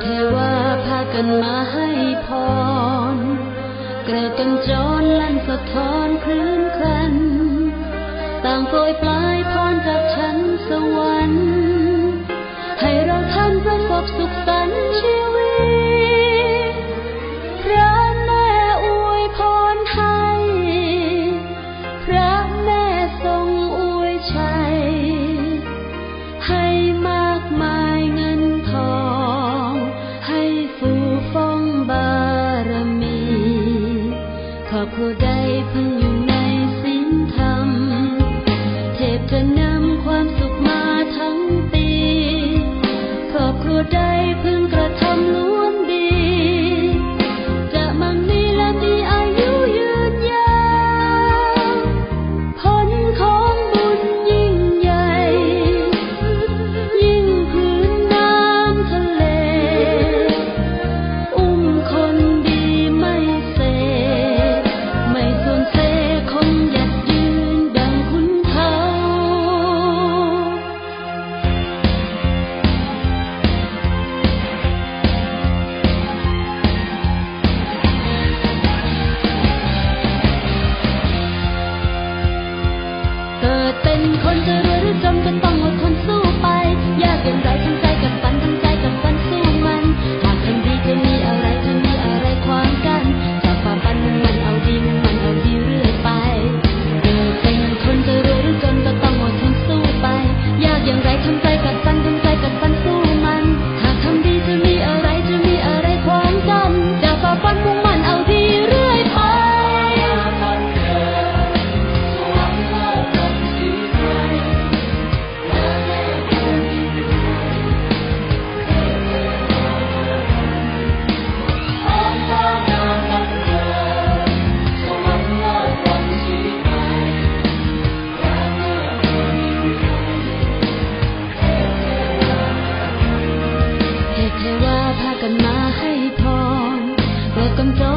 เทวาพากันมาให้พร เกิดกันจรลั่นสะท้อนคลื่นครัน ต่างโปรยปลายพรจากฉันสวรรค์ ใจพึงกระทำลู 在这山东在这山那黑破我更多